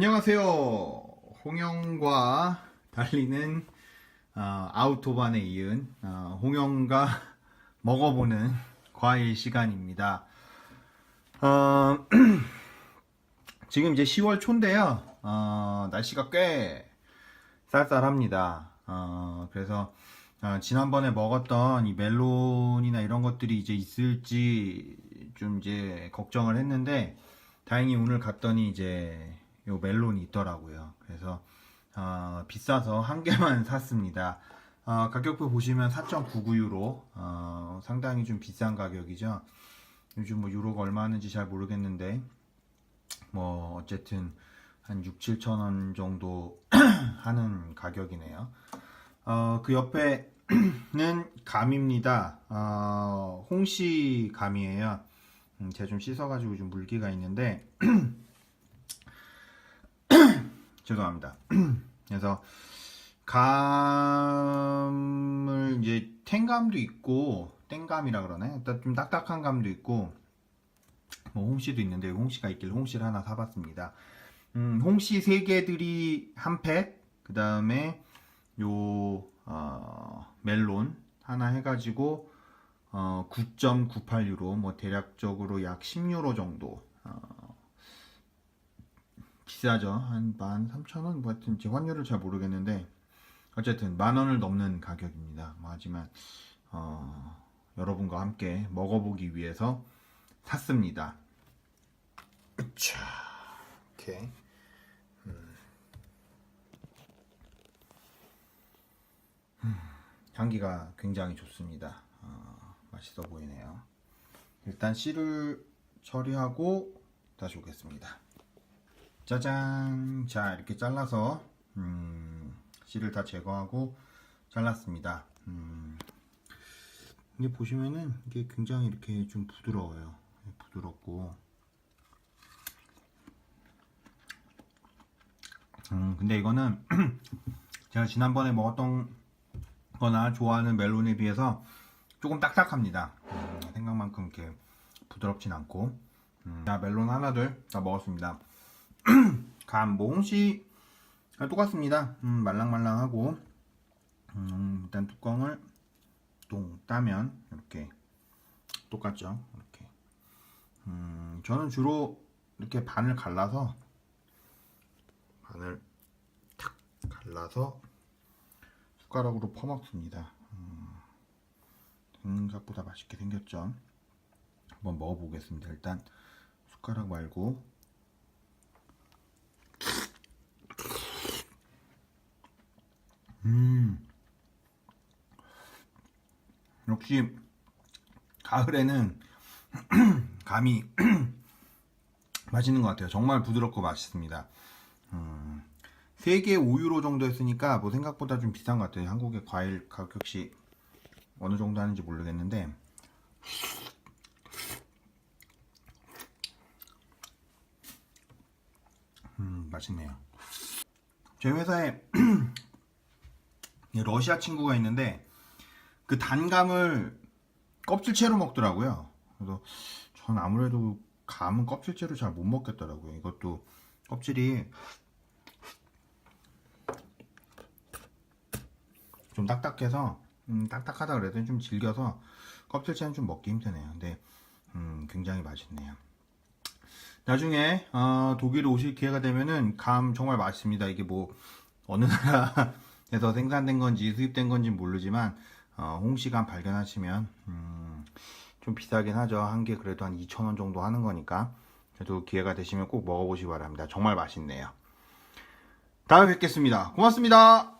안녕하세요. 홍영과 달리는 어, 아우토반에 이은 어, 홍영과 먹어보는 과일 시간입니다. 어, 지금 이제 10월 초인데요. 어, 날씨가 꽤 쌀쌀합니다. 어, 그래서 어, 지난번에 먹었던 이 멜론이나 이런 것들이 이제 있을지 좀 이제 걱정을 했는데 다행히 오늘 갔더니 이제 요 멜론이 있더라고요. 그래서 어, 비싸서 한 개만 샀습니다. 어, 가격표 보시면 4.99유로 어, 상당히 좀 비싼 가격이죠. 요즘 뭐 유로가 얼마 하는지 잘 모르겠는데 뭐 어쨌든 한 6, 7천 원 정도 하는 가격이네요. 어, 그 옆에는 감입니다. 어, 홍시 감이에요. 음, 제가 좀 씻어가지고 좀 물기가 있는데 죄송합니다. 그래서 감을 이제 탱감도 있고 땡감이라 그러네. 일단 좀 딱딱한 감도 있고 뭐 홍시도 있는데 홍시가 있길래 홍시를 하나 사봤습니다. 음, 홍시 세 개들이 한 팩, 그 다음에 요 어, 멜론 하나 해가지고 어, 9.98유로, 뭐 대략적으로 약 10유로 정도. 어, 비싸죠. 한 13,000원? 뭐 하여튼 제 환율을 잘 모르겠는데 어쨌든 만 원을 넘는 가격입니다. 뭐 하지만 어, 여러분과 함께 먹어보기 위해서 샀습니다. 자, 이렇게 향기가 굉장히 좋습니다. 어, 맛있어 보이네요. 일단 씨를 처리하고 다시 오겠습니다. 짜잔! 자, 이렇게 잘라서 음, 씨를 다 제거하고 잘랐습니다. 음, 이게 보시면은 이게 굉장히 이렇게 좀 부드러워요. 부드럽고 음, 근데 이거는 제가 지난번에 먹었던 거나 좋아하는 멜론에 비해서 조금 딱딱합니다. 음, 생각만큼 이렇게 부드럽진 않고. 음, 자, 멜론 하나들 다 먹었습니다. 감, 뭐, 홍시 똑같습니다. 음, 말랑말랑하고. 음, 일단 뚜껑을 똥 따면 이렇게 똑같죠. 이렇게. 음, 저는 주로 이렇게 반을 갈라서 반을 탁 갈라서 숟가락으로 퍼먹습니다. 음, 생각보다 맛있게 생겼죠. 한번 먹어보겠습니다. 일단 숟가락 말고 역시 가을에는 감이 맛있는 것 같아요. 정말 부드럽고 맛있습니다. 음, 3개 5유로 정도 했으니까 뭐 생각보다 좀 비싼 것 같아요. 한국의 과일 가격이 어느 정도 하는지 모르겠는데 음, 맛있네요. 저희 회사에 러시아 친구가 있는데 그 단감을 껍질채로 먹더라고요. 그래서 전 아무래도 감은 껍질채로 잘 못 먹겠더라고요. 이것도 껍질이 좀 딱딱해서 음, 딱딱하다 그래도 좀 질겨서 껍질째는 좀 먹기 힘드네요. 근데 음, 굉장히 맛있네요. 나중에 어, 독일에 오실 기회가 되면은 감 정말 맛있습니다. 이게 뭐 어느 나라에서 생산된 건지 수입된 건지 모르지만 어, 홍시감 발견하시면 음, 좀 비싸긴 하죠. 한 개 그래도 한 2,000원 정도 하는 거니까 그래도 기회가 되시면 꼭 먹어보시기 바랍니다. 정말 맛있네요. 다음에 뵙겠습니다. 고맙습니다.